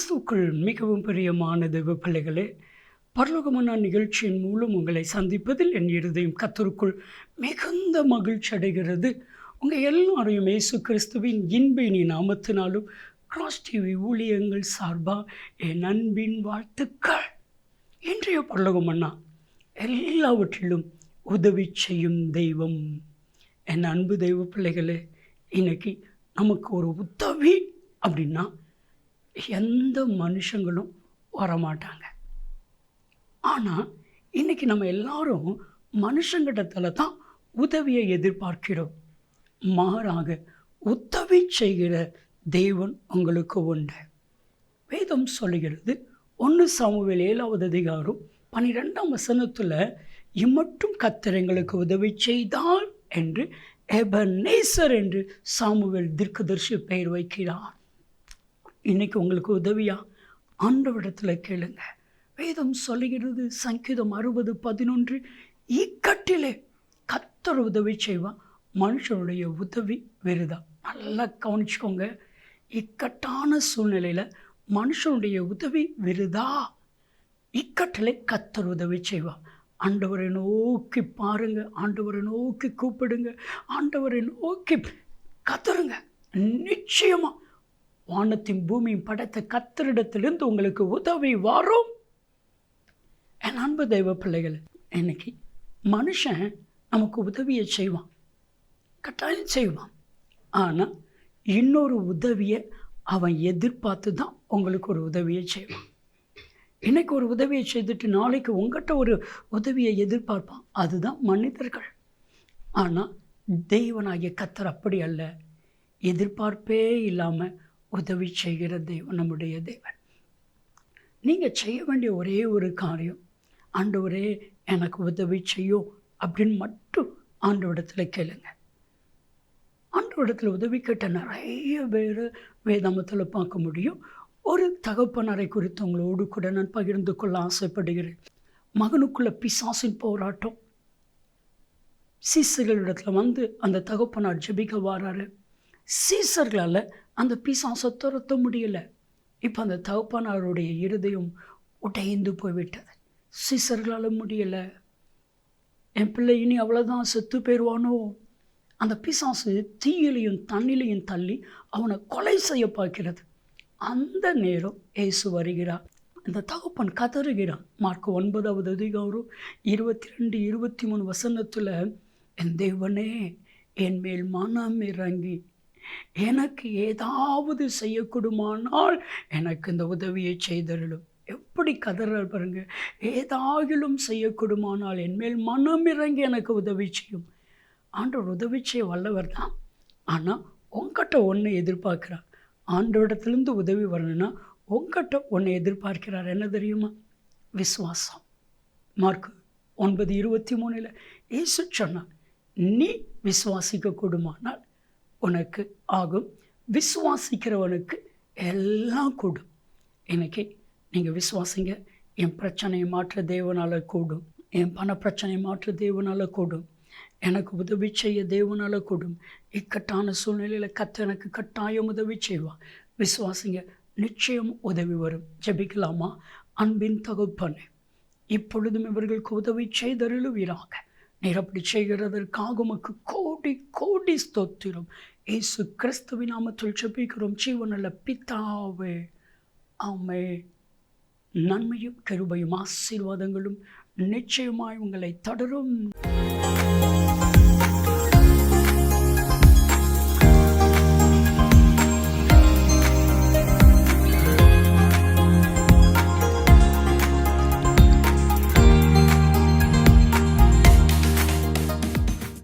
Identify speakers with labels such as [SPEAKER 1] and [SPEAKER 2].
[SPEAKER 1] கிறிஸ்துக்கள் மிகவும் பிரியமான தெய்வ பிள்ளைகளே பரலோகமான நிகழ்ச்சியின் மூலம் உங்களை சந்திப்பதில் என் இருதயம் கத்தருக்குள் மிகுந்த மகிழ்ச்சி அடைகிறது. உங்கள் எல்லாரையும் இயேசு கிறிஸ்துவின் இன்பினி நாமத்தினாலும் கிராஸ் டிவி ஊழியங்கள் சார்பாக என் அன்பின் வாழ்த்துக்கள். இன்றைய பரலோகமன்னா எல்லாவற்றிலும் உதவி செய்யும் தெய்வம். என் அன்பு தெய்வ பிள்ளைகளே இன்னைக்கு நமக்கு ஒரு உதவி அப்படின்னா எந்த மனுஷங்களும் வரமாட்டாங்க. ஆனால் இன்னைக்கு நம்ம எல்லாரும் மனுஷங்கிட்டத்தில் தான் உதவியை எதிர்பார்க்கிறோம். மாறாக உதவி செய்கிற தேவன் உங்களுக்கு உண்டு. வேதம் சொல்லுகிறது ஒன்று சாமுவேல் ஏழாவது அதிகாரம் பன்னிரெண்டாம் வசனத்தில் இம்மட்டும் கத்தர் எங்களுக்கு உதவி செய்தால் என்று எபநேசர் என்று சாமுவேல் தீர்க்கதர்ஷி பெயர் வைக்கிறார். இன்றைக்கி உங்களுக்கு உதவியா? ஆண்டவிடத்தில் கேளுங்க. வேதம் சொல்லுகிறது சங்கீதம் அறுபது பதினொன்று இக்கட்டிலே கத்தர் உதவி செய்வான் மனுஷனுடைய உதவி வெறுதா நல்லா கவனிச்சுக்கோங்க. இக்கட்டான சூழ்நிலையில் மனுஷனுடைய உதவி வெறுதா இக்கட்டிலே கத்தர் உதவி செய்வான் ஆண்டவரை நோக்கி பாருங்க ஆண்டவரை நோக்கி கூப்பிடுங்க ஆண்டவரை நோக்கி கத்துருங்க நிச்சயமாக வானத்தின் பூமியும் படைத்த கத்தரிடத்திலிருந்து உங்களுக்கு உதவி வரும். என் அன்பு தெய்வ பிள்ளைகள் இன்னைக்கு மனுஷன் நமக்கு உதவியை செய்வான். கட்டாயம் செய்வான். ஆனால் இன்னொரு உதவியை அவன் எதிர்பார்த்து தான் உங்களுக்கு ஒரு உதவியை செய்வான். இன்னைக்கு ஒரு உதவியை செய்துட்டு நாளைக்கு உங்கள்கிட்ட ஒரு உதவியை எதிர்பார்ப்பான். அதுதான் மனிதர்கள். ஆனால் தெய்வனாகிய கத்தர் அப்படி அல்ல. எதிர்பார்ப்பே இல்லாமல் உதவி செய்கிற தெய்வம் நம்முடைய தேவன். நீங்கள் செய்ய வேண்டிய ஒரே ஒரு காரியம் ஆண்டவரே எனக்கு உதவி செய்யும் அப்படின்னு மட்டும் ஆண்டவரிடத்தில் கேளுங்க. ஆண்டவரிடத்தில் உதவி கேட்ட நிறைய பேர் வேதாமத்தில் பார்க்க முடியும். ஒரு தகப்பனரை குறித்து உங்களோடு கூட நான் பகிர்ந்து கொள்ள ஆசைப்படுகிறேன். மகனுக்குள்ள பிசாசின் போராட்டம். சீசர்களிடத்தில் வந்து அந்த தகப்பனார் ஜபிக்க வாராரு. சீசர்களால் அந்த பிசாசை துரத்த முடியலை. இப்போ அந்த தகப்பனாருடைய இருதயம் உடைந்து போய்விட்டது. சிசர்களால் முடியலை. என் பிள்ளை இனி அவ்வளோதான் செத்து போயிடுவானோ? அந்த பிசாசு தீயிலையும் தண்ணிலையும் தள்ளி அவனை கொலை செய்ய பார்க்கிறது. அந்த நேரம் இயேசு வருகிறார். அந்த தகப்பன் கதறுகிறான். மார்க் ஒன்பதாவது அதிகாரம் இருபத்தி ரெண்டு இருபத்தி மூணு வசனத்தில் என் தேவனே என் மேல் மனம் இறங்கி எனக்கு ஏதாவது செய்யக்கூடுமானால் எனக்கு இந்த உதவியை செய்தருளும். எப்படி கதற பாருங்க. ஏதாகிலும் செய்யக்கூடுமானால் என்மேல் மனமிறங்கி மனம் இறங்கி எனக்கு உதவி செய்யும். ஆண்டவர் உதவி செய்ய வல்லவர் தான். ஆனால் உங்ககிட்ட ஒன்று எதிர்பார்க்குறார். ஆண்டவரிடத்துலேருந்து உதவி வரணும்னா உங்ககிட்ட ஒன்று எதிர்பார்க்கிறார். என்ன தெரியுமா? விசுவாசம். மார்க் ஒன்பது இருபத்தி மூணில் ஏசு சொன்னார் நீ விசுவாசிக்க கூடுமானால் உனக்கு ஆகும். விசுவாசிக்கிறவனுக்கு எல்லாம் கூடும். இன்னைக்கு நீங்கள் விசுவாசிங்க. என் பிரச்சனையை மாற்ற தேவனால் கூடும். என் பண பிரச்சனையை மாற்ற தேவனால் கூடும். எனக்கு உதவி செய்ய தேவனால் கூடும். இக்கட்டான சூழ்நிலையில் கத்த எனக்கு கட்டாயம் உதவி செய்வான் விசுவாசிங்க நிச்சயம் உதவி வரும். ஜெபிக்கலாமா? அன்பின் தகுப்பனே இப்பொழுதும் இவர்களுக்கு உதவி செய்தருளுவீராக. நீர் அப்படி செய்கிறதற்காக உமக்கு கோடி கோடி ஸ்தோத்திரம். இயேசு கிறிஸ்துவி நாமத்தில் செபிக்கிறோம் ஜீவனல்ல பித்தாவே ஆமே. நன்மையும் கருபையும் ஆசீர்வாதங்களும் நிச்சயமாய் உங்களை தொடரும்.